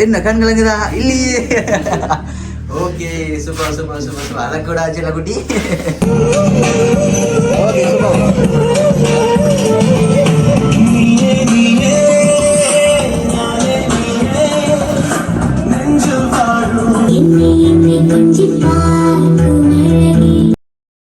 என்ன கண் கலங்குதா இல்லையே. Okay super super super super. அதை கூட ஆச்சு குட்டி. ஓகே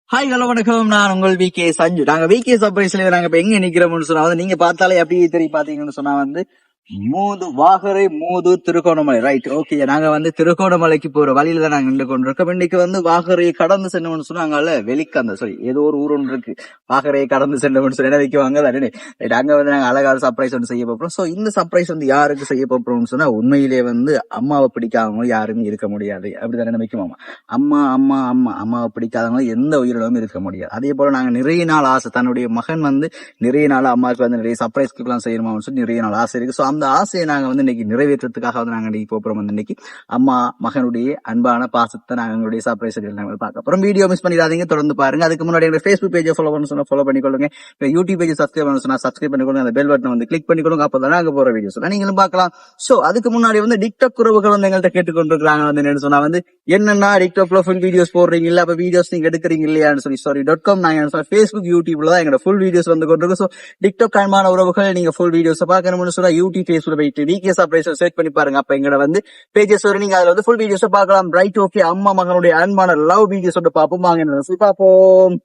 ஹாய் ஹலோ வணக்கம். நான் உங்கள் வி கே சஞ்சு நாங்க வி கே சர்ப்ரைஸ்ல நாங்க இப்ப எங்க நிக்கிறோம்னு சொன்னா வந்து நீங்க பார்த்தாலே அப்படியே தெரியும். பாத்தீங்கன்னு சொன்னா வந்து மூது வாகரை மூது திருகோணமலை. ரைட் ஓகே நாங்க வந்து திருகோணமலைக்கு போற வழியில தான் நாங்க நின்று கொண்டிருக்கோம். இன்னைக்கு வந்து வாகரையை கடந்து சென்றோம்னு சொன்னாங்கல்ல வெளிக்கந்த சாரி ஏதோ ஒரு ஊர் ஒன்று இருக்கு. வாகரையை கடந்து சென்றோம்னு சொல்லி என்ன வைக்குவாங்க? தானே ரைட் அங்க வந்து நாங்க அழகான சர்ப்ரைஸ் ஒன்று செய்ய போறோம். சோ இந்த சர்ப்ரைஸ் வந்து யாருக்கு செய்ய போறோம்னு சொன்னா உண்மையிலே வந்து அம்மாவை பிடிக்காதவங்க யாரும் இருக்க முடியாது. அப்படிதானே நினைக்குமாமா அம்மா அம்மா அம்மா அம்மாவை பிடிக்காதவங்க எந்த உயிரிழமும் இருக்க முடியாது. அதே போல நாங்க நிறைய நாள் ஆசை தன்னுடைய மகன் வந்து நிறைய நாள் அம்மாவுக்கு வந்து நிறைய சர்ப்ரைஸ்க்குலாம் செய்யணுமான்னு சொல்லி நிறைய நாள் ஆசை இருக்கு. ஸோ அந்த ஆசையை நாங்க வந்து இன்னைக்கு நிறைவேற்றத்துக்காக வந்து நாங்க இன்னைக்கு போறோம் வந்து இன்னைக்கு அம்மா மகனுடைய அன்பான பாசத்தை நாங்க எங்களுடைய சர்ப்ரைஸ் நாங்கள் பார்க்க அப்புறம் வீடியோ மிஸ் பண்ணிடாதீங்க தொடர்ந்து பாருங்க. அதுக்கு முன்னாடி எங்க ஃபேஸ்புக் பேஜை ஃபாலோ பண்ண சொன்னால் ஃபாலோ பண்ணிக்கொள்ளுங்க. யூடியூப் பேஜ் சப்ஸ்கிரைப் பண்ண சொன்னா சப்ஸ்கிரைப் பண்ணிக்கொள்ளுங்க. அந்த பெல் பட்டனை வந்து கிளிக் பண்ணிக்கொள்ளுங்க. அப்பதான் நாங்க போற வீடியோஸ் நீங்களும் பார்க்கலாம். சோ அதுக்கு முன்னாடி வந்து டிக்டாக் உறவுகள் வந்து எங்கள்கிட்ட கேட்டுக்கொண்டிருக்காங்க வந்து என்ன சொன்னா வந்து என்னன்னா டிக்டாக்ல ஃபுல் வீடியோஸ் போடுறீங்க இல்ல அப்ப வீடியோஸ் நீங்க எடுக்கிறீங்க இல்லையான்னு சொல்லி சாரி டாட் காம் நாங்க ஃபேஸ்புக் யூடியூப்ல தான் எங்களோட ஃபுல் வீடியோஸ் வந்து கொண்டிருக்கோம். சோ டிக்டாக் காரணமான உறவுகள் நீங்க ஃபுல் வீடியோஸ் பார்க்கணும்னு சொன்னா யூடியூப் ஃபேஸ்புக் போயிட்டு விகேஸ் சர்ப்ரைஸ் சர்ச் பண்ணி பாருங்க. அப்ப எங்கட வந்து பேஜஸ் வரும் நீங்க அதுல வந்து ஃபுல் வீடியோஸ் பார்க்கலாம். ரைட் ஓகே அம்மா மகனுடைய அன்பான லவ் வீடியோஸ் வந்து பார்ப்போம். வாங்க என்ன சொல்லி பார்ப்போம்?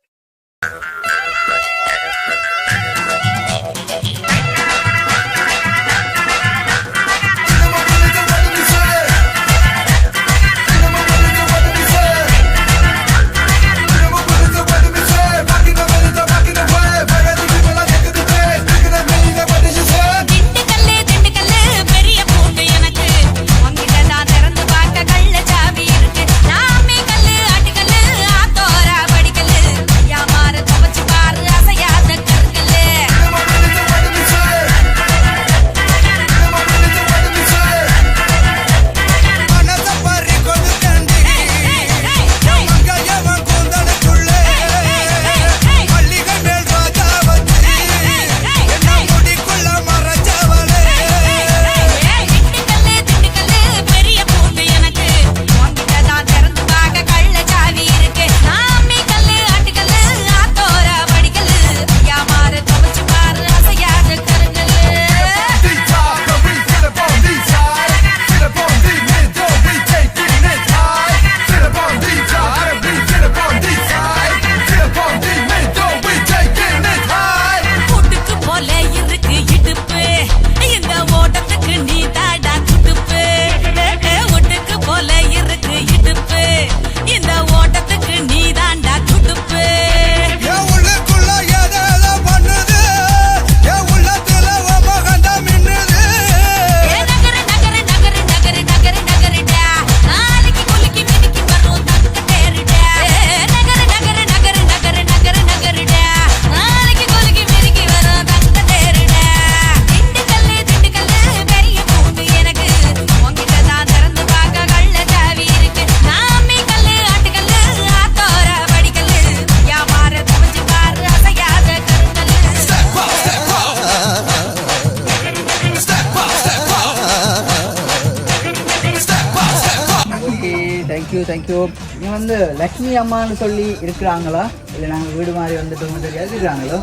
தேங்க்யூ தேங்க்யூ வந்து லக்ஷ்மி அம்மான்னு சொல்லி இருக்கிறாங்களா? இல்லை நாங்கள் வீடு மாதிரி வந்துட்டு சொல்லி இருக்கிறாங்களோ?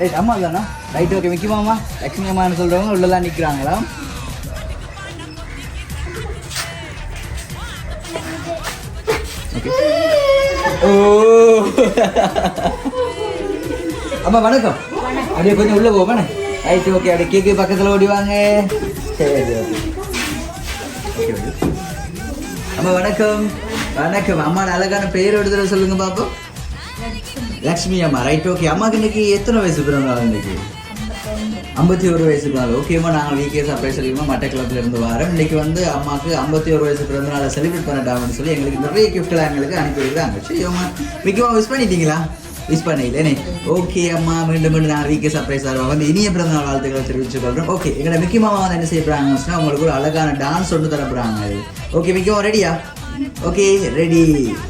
ரைட் அம்மா தானா? ரைட் ஓகே முக்கியமாம்மா லக்ஷ்மி அம்மான்னு சொல்றவங்க உள்ளதான் நிற்கிறாங்களா? ஓ. அம்மா வணக்கம். அப்படியே கொஞ்சம் உள்ள போவானே ரைட் ஓகே அப்படியே கேக்கு பக்கத்தில் ஓடி வாங்க. சரி ஓகே அம்மா வணக்கம். வணக்கம். அம்மா அழகான பெயர் எடுத்துட சொல்லுங்க பாப்போம். லக்ஷ்மி அம்மா ரைட் ஓகே அம்மாக்கு இன்னைக்கு எத்தனை வயசு பிறந்தாலும் இன்னைக்கு? ஐம்பத்தி ஒரு வயசு பிறந்தாலும் ஓகேம்மா நாங்கள் விகே சர்ப்ரைஸ் சொல்லியுமா மட்டை கிளப்ல இருந்து வரோம். இன்னைக்கு வந்து அம்மாக்கு ஐம்பத்தி ஒரு வயசு பிறந்த நாள் செலிப்ரேட் பண்ணிட்டாங்கன்னு சொல்லி எங்களுக்கு நிறைய கிஃப்ட்லாம் எங்களுக்கு அனுப்பி வைக்கிறாங்க சரி அம்மா முக்கியமாக விஷ் பண்ணிட்டீங்களா? விஷ் பண்ணிக்கலே ஓகே அம்மா மீண்டும் மீண்டும் நான் வீக்கே சர்ப்ரைஸ் ஆகிறோம் வந்து இனிய பிறந்த நாள் வாழ்த்துக்களை தெரிவிச்சு கொள்றோம். ஓகே எங்களை மிக்கி மாமா வந்து என்ன செய்யப்படுறாங்கன்னு போறாங்கன்னு உங்களுக்கு ஒரு அழகான டான்ஸ் ஒன்று தரப்படுறாங்க ஓகே மிக்கமா ரெடியா ஓகே ரெடி கில்லும்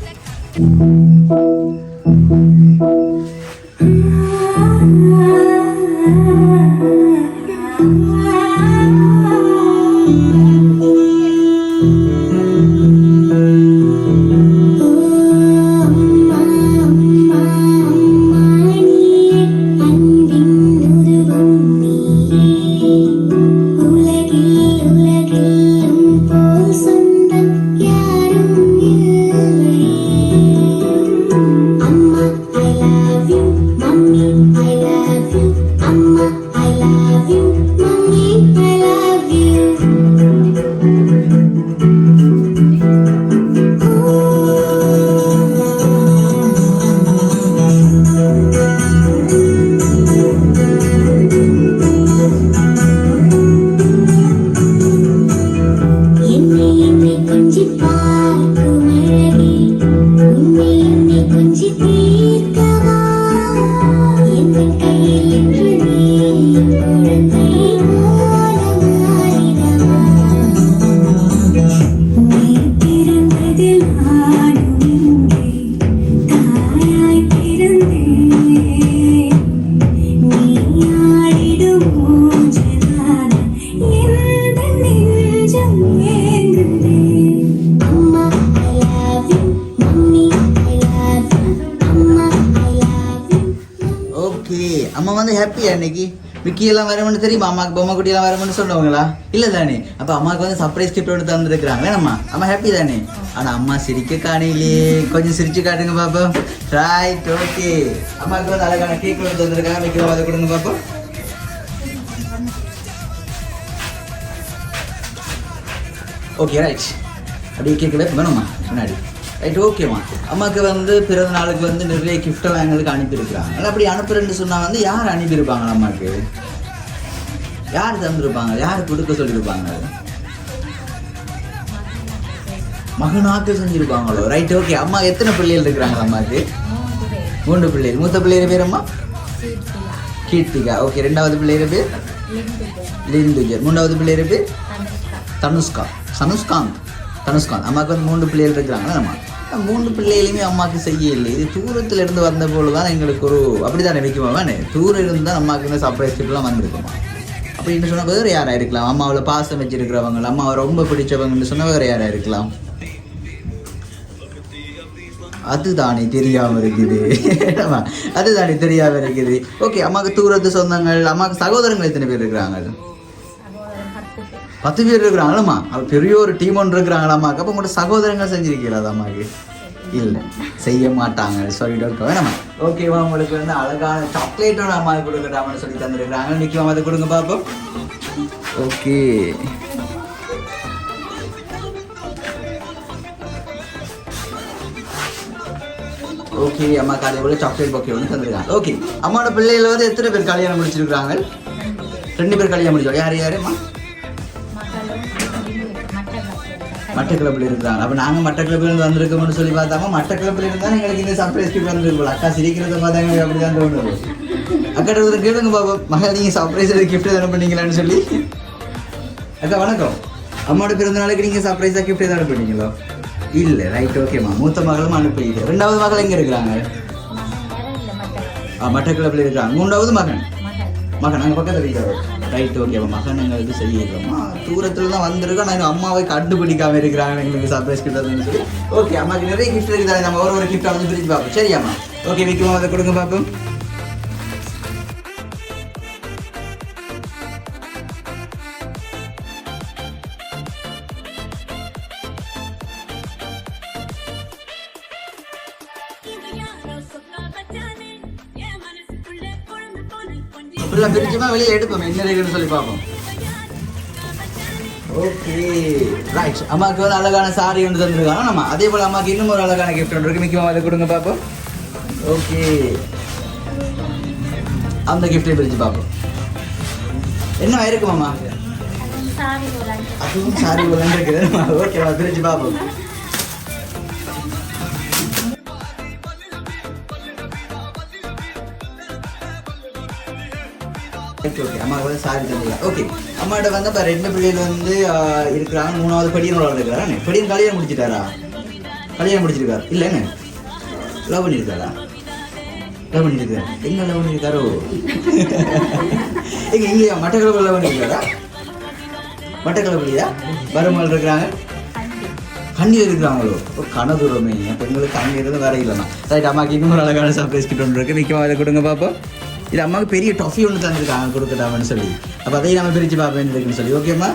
எந்த கையில் எல்லாம் தெரியுமா அம்மாக்கு பொம்மை குட்டி எல்லாம் வரணும்னு சொன்னவங்களா இல்ல தானே? அப்ப அம்மாவுக்கு வந்து சர்ப்ரைஸ் கிஃப்ட் ஒன்று தந்துருக்கிறாங்க வேணாம்மா அம்மா ஹாப்பி தானே? ஆனா அம்மா சிரிக்க காணையிலேயே கொஞ்சம் சிரிச்சு காட்டுங்க பாப்போம். ரைட் ஓகே அம்மாக்கு வந்து அழகான கேக் ஒன்று தந்துருக்காங்க. விக்கி அதை கொடுங்க பாப்போம். ஓகே ரைட் அப்படியே கேட்கவே வேணுமா முன்னாடி. ரைட் ஓகேம்மா அம்மாவுக்கு வந்து பிறந்த நாளுக்கு வந்து நிறைய கிஃப்டெல்லாம் எங்களுக்கு அனுப்பியிருக்கிறாங்க. அப்படி அனுப்புறேன்னு சொன்னால் வந்து யார் அனுப்பியிருப்பாங்க அம்மாவுக்கு யார் தந்திருப்பாங்க? யார் கொடுக்க சொல்லியிருப்பாங்க மகனாக்கு செஞ்சிருப்பாங்களோ? ரைட் ஓகே அம்மா எத்தனை பிள்ளைகள் இருக்கிறாங்க அம்மாக்கு மூன்று பிள்ளைகள். மூத்த பிள்ளைகள் பேர் அம்மா? கீர்த்திகா. ஓகே ரெண்டாவது பிள்ளைகள் பேர்? லிந்துஜர் மூன்றாவது பிள்ளைகள் பேர்? தனுஷ்கா. தனுஷ்காந்த். தனுஷ்காந்த். அம்மாவுக்கு வந்து மூன்று பிள்ளைகள் இருக்கிறாங்களா நம்ம மூன்று பிள்ளைகளையுமே அம்மாவுக்கு செய்ய இல்லை இது தூரத்துல இருந்து வந்த போல தான் எங்களுக்கு ஒரு அப்படிதான் நினைக்குமா வேணே தூரம் இருந்து தான் அம்மாவுக்கு சர்ப்ரைஸ் கிஃப்ட்லாம் வந்திருக்குமா? அப்படின்னு சொன்ன வேறு யாராக இருக்கலாம்? அம்மாவில் பாசம் வச்சிருக்கிறவங்க அம்மாவை ரொம்ப பிடிச்சவங்கன்னு சொன்ன வேறு யாராக இருக்கலாம்? அதுதானே தெரியாம இருக்குது. அதுதானே தெரியாம இருக்குது. ஓகே அம்மாவுக்கு தூரத்து சொந்தங்கள் அம்மாவுக்கு சகோதரங்கள் எத்தனை பேர் இருக்கிறாங்க? பத்து பேர் இருக்கிறாங்களம்மா. அவ பெரிய ஒரு டீம் ஒன்று இருக்கிறாங்களாம்மாக்கு அப்போ உங்களோட சகோதரங்கள் செஞ்சிருக்கீங்களா அது அம்மாவுக்கு இல்லை. செய்ய மாட்டாங்க. சொல்லிட்டு இருக்க வேணாமா ஓகேவா உங்களுக்கு வந்து அழகான சாக்லேட்டோட அது கொடுக்கட்டாமனு சொல்லி தந்துருக்குறாங்க. நிற்கும் அதை கொடுங்க பார்ப்போம் ஓகே ஓகே அம்மா காலையில் போல சாக்லேட் பொக்கே வந்து தந்துருக்காங்க. ஓகே அம்மாவோட பிள்ளைகள் வந்து எத்தனை பேர் கல்யாணம் முடிச்சிருக்காங்க ரெண்டு பேர் கல்யாணம் முடிச்சோம் யார் யாருமா மட்டக்கிழப்பில் இருக்கிறாங்க அப்போ நாங்கள் மட்டக்கிழப்பில் வந்திருக்கோம்னு சொல்லி பார்த்தாம மட்டக்கிழப்பில் இருந்தால் எங்களுக்கு இந்த சர்ப்ரைஸ் கிஃப்ட் வந்திருக்கோம் அக்கா சிரிக்கிறத பார்த்தாங்க. எனக்கு அப்படி தான் தோணுது. அக்கா ஒரு கேளுங்க பாப்பா மகள் நீங்கள் சர்ப்ரைஸ் கிஃப்ட் எதனா பண்ணீங்களான்னு சொல்லி. அக்கா வணக்கம். அம்மாவோட பிறந்த நாளுக்கு நீங்கள் சர்ப்ரைஸாக கிஃப்ட் எதாவது பண்ணீங்களோ? இல்லை ரைட் ஓகேம்மா மூத்த மகளும் அனுப்பிடுது ரெண்டாவது மகள் எங்கே இருக்கிறாங்க? ஆ மட்டக்கிழப்பில் இருக்காங்க மூன்றாவது மகன்? மகன். நாங்கள் பக்கத்தில் இருக்கிறோம் ரைட் ஓகே மகன் இது செய்யறோமா. தூரத்தில் தான் வந்திருக்கோம். நாங்கள் அம்மாவை கண்டுபிடிக்காம இருக்கிறாங்க. எங்களுக்கு சர்ப்ரைஸ் கிஃப்ட் சொல்லி. ஓகே அம்மாக்கு நிறைய கிஃப்ட் இருக்குது? நம்ம ஒரு ஒரு கிஃப்ட் வந்து பிரிச்சு பார்ப்போம். சரியாம்மா ஓகே விக்குமா? அதை கொடுங்க பார்ப்போம். ஃபுல்லாக பிரிச்சுமா வெளியில் எடுப்போம். என்ன இருக்குன்னு சொல்லி பார்ப்போம். ஓகே ரைட் அம்மாவுக்கு ஒரு அழகான சாரி ஒன்று தந்துருக்காங்க. நம்ம அதே போல் அம்மாவுக்கு இன்னும் ஒரு அழகான கிஃப்ட் ஒன்று இருக்கு. மிக்கமாக அதை கொடுங்க பார்ப்போம். ஓகே அந்த கிஃப்ட்டை பிரித்து பார்ப்போம். என்ன இருக்குமாம்மா அதுவும் சாரி போலன்னு இருக்குது. ஓகேவா பிரித்து பார்ப்போம். ஓகே அம்மா வந்து சாரி ஓகே அம்மாட்ட வந்து இப்போ ரெண்டு பிள்ளைகள் வந்து இருக்கிறாங்க. மூணாவது படியனோட இருக்கிறாங்க படியன் கல்யாணம் முடிச்சிட்டாரா? கல்யாணம் முடிச்சிருக்காரு. இல்லைங்க லவ் பண்ணியிருக்காரா லவ் பண்ணியிருக்காரு எங்க லவ் பண்ணியிருக்காரோ எங்க இங்கேயா? மட்டக்களப்பு லவ் பண்ணியிருக்காரா மட்டக்களப்புலையா? வருமாள் இருக்கிறாங்க. கண்ணீர் இருக்கிறாங்களோ ஓ கனதூரமே பெண்களுக்கு கண்ணீர் வேற இல்லைண்ணா ரைட் அம்மாக்கு இன்னும் ஒரு அழகான சர்ப்ரைஸ் கிட்ட ஒன்று இருக்கு. நிற்கமா அதை கொடுங்க பாப்போம். இது அம்மாவுக்கு பெரிய டஃபி ஒன்று தந்துருக்காங்க கொடுக்கட்டாமன்னு சொல்லி. அப்போ அதையும் நம்ம பிரித்து பார்ப்பேன் இருக்குன்னு சொல்லி. ஓகேம்மா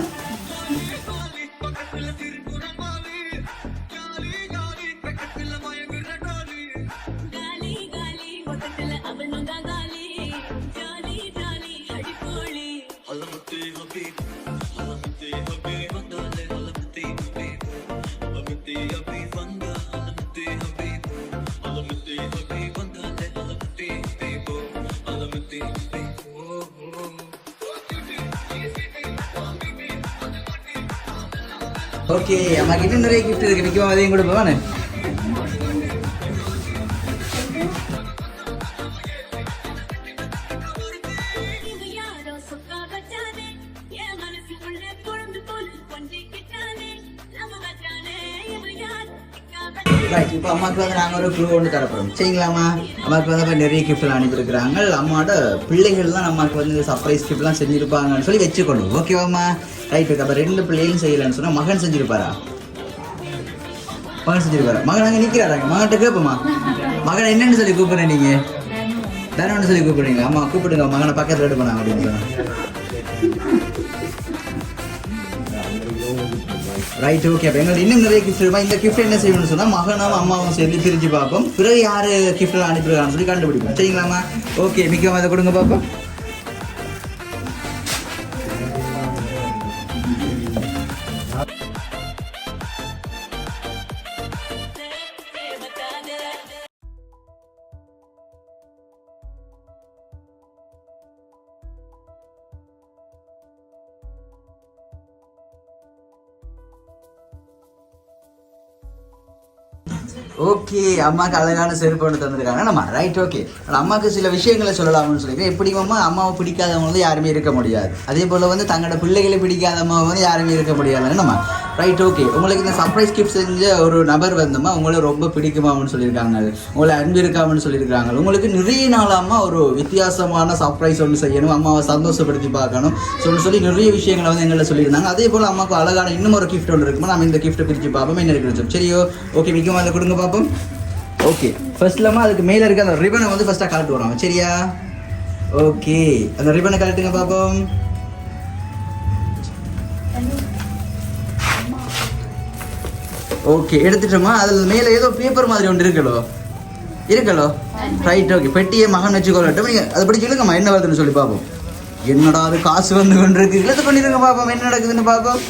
ஓகே அம்மா கிட்ட நிறைய கிஃப்ட் இருக்கு நிற்கும் அதையும் கொடுப்போம் ஒரு குழு ஒன்று தரப்போம் சரிங்களாம்மா? அம்மாவுக்கு வந்து நிறைய கிஃப்ட்லாம் அனுப்பியிருக்கிறாங்க. அம்மாவோட பிள்ளைகள் தான் வந்து சர்ப்ரைஸ் கிஃப்ட்லாம் செஞ்சுருப்பாங்கன்னு சொல்லி வச்சுக்கணும். ஓகேவாம்மா ரைட் அப்போ ரெண்டு பிள்ளைகளும் செய்யலைன்னு சொன்னால் மகன் செஞ்சுருப்பாரா? மகன் செஞ்சுருப்பாரா? மகன் அங்கே நிற்கிறாராங்க மகன்கிட்ட கேட்போம்மா மகன் என்னன்னு சொல்லி கூப்பிட்றேன் நீங்கள் தானே சொல்லி கூப்பிடுறீங்க அம்மா கூப்பிடுங்க. மகனை பக்கத்தில் எடுப்பேன் அப்படின்னு ரைட் ஓகே அப்போ எங்களுக்கு இன்னும் நிறைய கிஃப்ட் இருக்கும் இந்த கிஃப்ட் என்ன செய்யணும்னு சொன்னால் மகனும் அம்மாவும் சேர்ந்து பிரித்து பார்ப்போம். பிறகு யார் கிஃப்ட்லாம் அனுப்பிடுறாங்கன்னு சொல்லி கண்டுபிடிப்போம். சரிங்களாம்மா? ஓகே மிக்க அதை கொடுங்க பார்ப்போம் ஓகே அம்மாவுக்கு அழகான செருப்பு ஒன்று தந்திருக்காங்க. நம்ம ரைட் ஓகே அம்மாவுக்கு சில விஷயங்களை சொல்லலாம்னு சொல்லியிருக்கேன் எப்படி அம்மா அம்மாவை பிடிக்காதவங்க வந்து யாருமே இருக்க முடியாது. அதே போல் வந்து தங்களோட பிள்ளைகளை பிடிக்காத அம்மாவை வந்து யாருமே இருக்க முடியாது. நம்ம ரைட் ஓகே உங்களுக்கு இந்த சர்ப்ரைஸ் கிஃப்ட் செஞ்ச ஒரு நபர் வந்தோமா? உங்களை ரொம்ப பிடிக்குமான்னு சொல்லியிருக்காங்க. உங்களை அன்பு இருக்காமன்னு சொல்லியிருக்காங்க. உங்களுக்கு நிறைய நாளாமா ஒரு வித்தியாசமான சர்ப்ரைஸ் ஒன்று செய்யணும். அம்மாவை சந்தோஷப்படுத்தி பார்க்கணும். சொல்லி சொல்லி நிறைய விஷயங்களை வந்து எங்களை சொல்லியிருந்தாங்க. அதே போல் அம்மாவுக்கு அழகான இன்னும் ஒரு கிஃப்ட் ஒன்று இருக்குமா? நம்ம இந்த கிஃப்ட்டை பிரித்து பார்ப்போம். என்ன இருக்குன்னு சரியோ? ஓகே மிக்கமாக அதை கொடுங்க பார்ப்போம். ஓகே ஃபர்ஸ்ட் இல்லாமல் அதுக்கு மேலே இருக்க அந்த ரிபனை வந்து ஃபர்ஸ்ட்டாக கலட்டு வரோம் சரியா? ஓகே அந்த ரிபனை கலட்டுங்க பார்ப்போம். ஓகே எடுத்துட்டோமா? அதில் மேலே ஏதோ பேப்பர் மாதிரி ஒன்று இருக்கலோ? இருக்கலோ? ரைட் ஓகே பெட்டியை மகன் வச்சுக்கொள்ளட்டும். நீங்கள் அதை படி சொல்லுங்கம்மா என்ன வருதுன்னு சொல்லி பார்ப்போம். என்னடா அது காசு வந்து கொண்டு இருக்கு இழுத்து பண்ணிடுங்க பார்ப்போம். என்ன நடக்குதுன்னு பார்ப்போம்.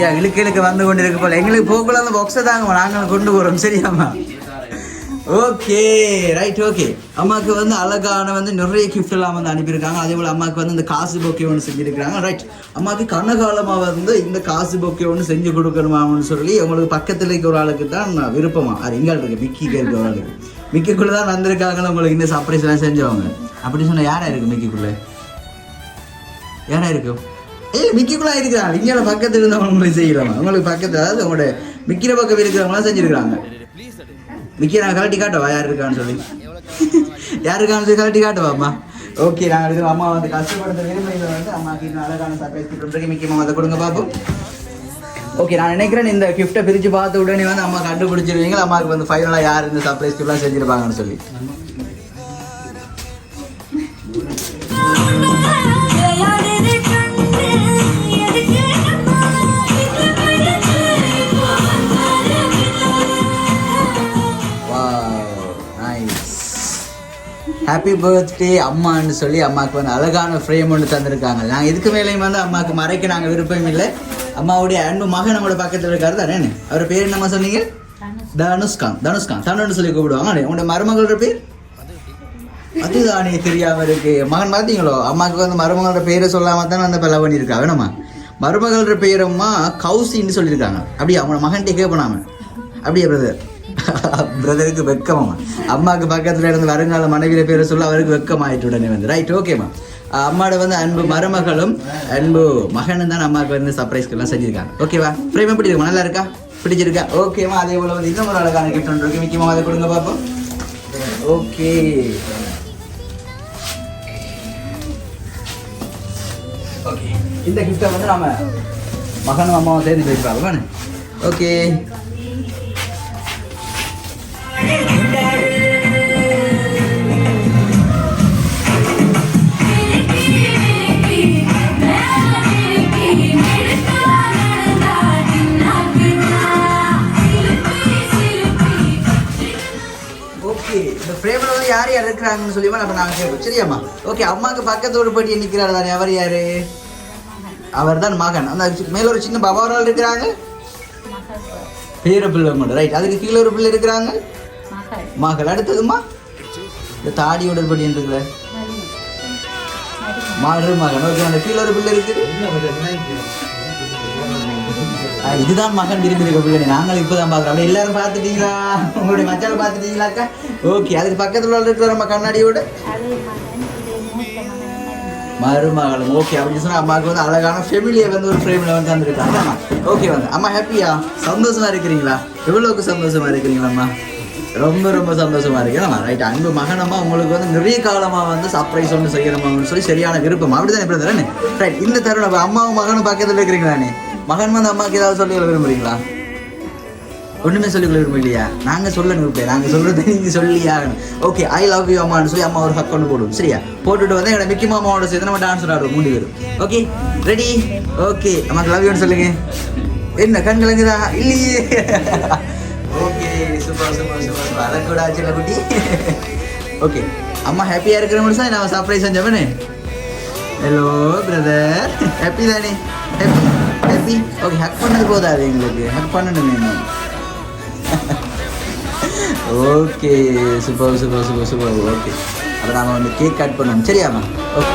என்னையா இழுக்க இழுக்க வந்து கொண்டு இருக்கு போல. எங்களுக்கு போகக்குள்ள அந்த பாக்ஸை தாங்க நாங்களும் கொண்டு போகிறோம் சரியாம்மா? ஓகே ரைட் ஓகே அம்மாவுக்கு வந்து அழகான வந்து நிறைய கிஃப்ட் எல்லாம் வந்து அனுப்பியிருக்காங்க. அதே போல் அம்மாவுக்கு வந்து இந்த காசு பொக்கே ஒன்று செஞ்சுருக்காங்க ரைட் அம்மாவுக்கு கனகாலமாக வந்து இந்த காசு பொக்கே ஒன்று செஞ்சு கொடுக்கணுமான்னு சொல்லி உங்களுக்கு பக்கத்தில் இருக்க ஒரு ஆளுக்கு தான் விருப்பமா. அது எங்கே இருக்கு? மிக்கி இருக்க ஒரு ஆளுக்கு மிக்கிக்குள்ளே தான் வந்திருக்காங்களா உங்களுக்கு இந்த சர்ப்ரைஸ் எல்லாம் செஞ்சவங்க. அப்படின்னு சொன்னால் யாராக இருக்கு மிக்கிக்குள்ளே யாராக இருக்கும் ஏய் மிக்கிக்குள்ளா இருக்கிறாங்க இங்கே பக்கத்துல இருந்தவங்களும் செய்யலாம் உங்களுக்கு பக்கத்துல அதாவது உங்களோட மிக்கிற பக்கம் இருக்கிறவங்களாம் செஞ்சிருக்காங்க மிக்கி நான் கழட்டி காட்டவா? யார் இருக்கான்னு சொல்லி. யார் இருக்கான்னு சொல்லி கழட்டி காட்டவாம்மா? ஓகே நாங்கள் இது அம்மா வந்து கஷ்டப்படுத்த விரும்புகிறத வந்து அம்மாக்கு இன்னும் அழகான சர்ப்ரைஸ் கொடுத்துருக்கு மிக்கி அம்மா அதை கொடுங்க பார்ப்போம். ஓகே நான் நினைக்கிறேன் இந்த கிஃப்ட்டை பிரித்து பார்த்த உடனே வந்து அம்மா கண்டுபிடிச்சிருவீங்க அம்மாவுக்கு வந்து ஃபைனலாக யார் இந்த சர்ப்ரைஸ் கிஃப்ட்லாம் செஞ்சுருப்பாங்கன்னு சொல்லி. ஹாப்பி பர்த்டே அம்மான்னு சொல்லி அம்மாவுக்கு வந்து அழகான ஃப்ரேம் ஒன்று தந்திருக்காங்க. நாங்கள் இதுக்கு மேலேயும் வந்து அம்மாவுக்கு மறைக்க நாங்கள் விருப்பம் இல்லை. அம்மாவுடைய அன்பு மகன் நம்மளோட பக்கத்தில் இருக்காரு தானே அவர் பேர் என்னம்மா சொன்னீங்க? தனுஷ்காந்த். தனுஷ்காந்த். தனுன்னு சொல்லி கூப்பிடுவாங்க உங்களோட மருமகளோட பேர்? அதுதானே தெரியாம இருக்கு. மகன் பார்த்தீங்களோ அம்மாவுக்கு வந்து மருமகளோட பேரை சொல்லாம தான் அந்த பிள்ளை பண்ணியிருக்கா வேணுமா மருமகளோட பேரம்மா கௌசின்னு சொல்லியிருக்காங்க. அப்படியே? அவங்களோட மகன்கிட்ட கேட்பனாம அப்படியே பிரதர் பிரதருக்கு வெக்கமாமா அம்மாவுக்கு பக்கத்தில் இருந்து வருங்கால மனைவியில பேரை சொல்ல அவருக்கு வெக்கமாயிட்டு உடனே வந்து. ரைட் ஓகேம்மா அம்மாவோட வந்து அன்பு மருமகளும் அன்பு மகனும் தான் அம்மாவுக்கு வந்து சர்ப்ரைஸ்க்கெல்லாம் செஞ்சுருக்காங்க. ஓகேவா ஃப்ரேம் எப்படி இருக்குமா நல்லா இருக்கா? பிடிச்சிருக்கா? ஓகேம்மா அதே போல் வந்து இன்னும் ஒரு அழகான கிஃப்ட் ஒன்று இருக்கு. முக்கியமாக அதை கொடுங்க பார்ப்போம் ஓகே ஓகே இந்த கிஃப்டை வந்து நம்ம மகனும் அம்மாவும் சேர்ந்து போயிருப்பாங்க ஓகே யார் இருக்கிறாங்கன்னு சொல்லி நம்ம நாங்கள் கேட்போம் சரியாம்மா? ஓகே அம்மாவுக்கு பக்கத்து ஒரு பட்டி நிற்கிறாரு தானே அவர் யாரு? அவர் தான் மகன். அந்த மேல ஒரு சின்ன பவாரால் இருக்கிறாங்க. பேர பிள்ளை மட்டும் ரைட் அதுக்கு கீழே ஒரு பிள்ளை இருக்கிறாங்க. மகள். அடுத்ததுமா இந்த தாடியோட படி இருக்குல்ல மருமகன் ஓகே அந்த கீழே ஒரு பிள்ளை இருக்குது. இதுதான் மகன் விரும்பி இருக்க பிள்ளை நாங்களும் இப்பதான் பாக்குறோம் அப்படியே எல்லாரும் பார்த்துட்டீங்களா? உங்களுடைய மச்சால் பார்த்துட்டீங்களாக்கா ஓகே அதுக்கு பக்கத்தில் இருக்கிற நம்ம கண்ணாடியோட? மருமகளும். ஓகே அப்படின்னு சொன்னால் அம்மாவுக்கு வந்து அழகான ஃபெமிலியை வந்து ஒரு ஃப்ரேமில் வந்து தந்துருக்காங்க அம்மா ஓகே வந்து. அம்மா ஹாப்பியா சந்தோஷமா இருக்கிறீங்களா? எவ்வளோக்கு சந்தோஷமா இருக்கிறீங்களாம்மா ரொம்ப ரொம்ப சந்தோஷமா இருக்கேன் ரைட் அன்பு மகனம்மா உங்களுக்கு வந்து நிறைய காலமா வந்து சர்ப்ரைஸ் ஒன்று செய்யணுமான்னு சொல்லி சரியான விருப்பம். அப்படிதானே தானே ரைட் இந்த தருணம் அம்மாவும் மகனும் பக்கத்தில் இருக்கிறீங்களானே மகன் வந்து அம்மாவுக்கு ஏதாவது சொல்லிக்கொள்ள விரும்புறீங்களா? ஒண்ணுமே சொல்லிக்கொள்ள விரும்பலையா? இல்லையா நாங்க சொல்ல நிற்பேன் நாங்க சொல்றதை நீங்க சொல்லியே ஆகணும். ஓகே ஐ லவ் யூ அம்மான்னு சொல்லி அம்மா ஒரு ஹக் கொண்டு போடுவோம் சரியா? போட்டுட்டு வந்து எங்க மிக்கி மாமாவோட சேர்த்து நம்ம டான்ஸ் ஆடுவோம். மூணு பேரும். ஓகே ரெடி ஓகே அம்மாக்கு லவ் யூன்னு சொல்லுங்க. என்ன கண் கலங்குதா? இல்லையே. Okay super super super super அதை கூட ஆச்சு குட்டி. ஓகே அம்மா ஹாப்பியா இருக்கிற முடிச்சா நான் சர்ப்ரைஸ் செஞ்சவனே. ஹலோ பிரதர் ஹாப்பி தானே? ஹாப்பி ஹாப்பி ஓகே ஹக் பண்ணது போதாது எங்களுக்கு. ஹக் பண்ணணும் வேணும் okay super super super super okay அப்போ நாங்கள் வந்து கேக் கட் பண்ணுவோம். சரியாமா ஓகே